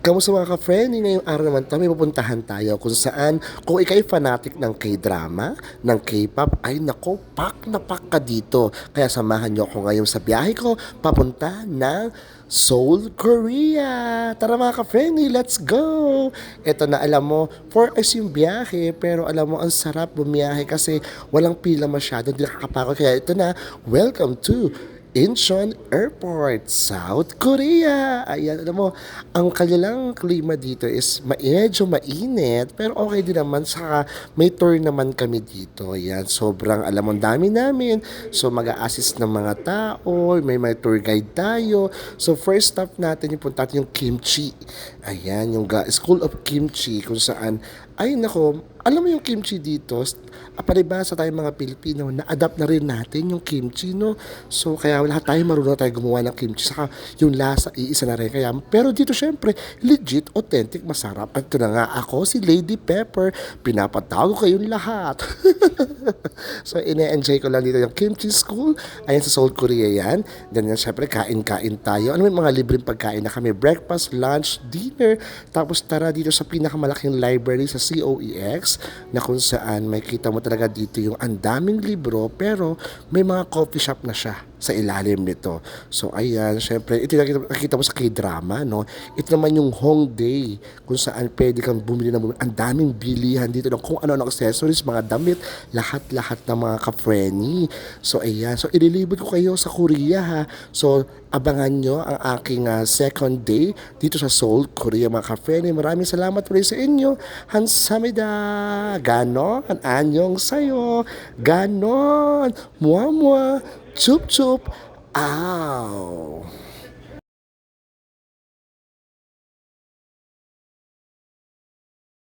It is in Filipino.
Kamusta mga ka-friend? Ngayong araw naman to, may pupuntahan tayo kung saan kung ikay fanatic ng K-drama, ng K-pop, ay nako, pak na pak ka dito. Kaya samahan niyo ako ngayon sa biyahe ko papunta ng Seoul, Korea. Tara mga ka-friendly, let's go! Ito na alam mo, 4 hours yung biyahe, pero alam mo, ang sarap bumiyahe kasi walang pila masyado, hindi nakakapagod. Kaya ito na, welcome to Incheon Airport, South Korea. Ayan, alam mo, ang kanilang klima dito is medyo mainit, pero okay din naman. Saka may tour naman kami dito. Ayan, sobrang alam mo, dami namin. So, mag-a-assist ng mga tao, may may tour guide tayo. So, first stop natin yung punta yung kimchi. Ayan, yung School of Kimchi, kung saan, ay nako, alam mo yung kimchi dito, ah, palibasa tayong mga Pilipino, na-adapt na rin natin yung kimchi, no? So, kaya lahat tayo marunong tayo gumawa ng kimchi. Saka, yung lasa, iisa na rin. Kaya, pero dito, syempre, legit, authentic, masarap. At ito na nga, ako, si Lady Pepper, pinapatawag kayong lahat. so, ine-enjoy ko lang dito yung kimchi school. Ayan, sa Seoul, Korea yan. Then, syempre, kain-kain tayo. Ano may mga libreng pagkain na kami? Breakfast, lunch, dinner. Tapos, tara dito sa pinakamalaking library sa COEX na kung saan may kita mo talaga dito yung ang daming libro pero may mga coffee shop na siya sa ilalim nito. So ayan, syempre, ito nakita, nakita mo sa K-drama, no? Ito naman yung Hongdae kung saan pwede kang bumili ng bumili. Ang daming bilihan dito ng kung ano ng accessories, mga damit, lahat-lahat ng mga ka-frenny. So ayan, so ililibot ko kayo sa Korea ha. So abangan nyo ang aking ah, second day dito sa Seoul, Korea mga ka-frenny. Maraming salamat po sa inyo. Hansamida! Ganon! Anyong sayo! Ganon! Mua mua! Chup chup! Ow!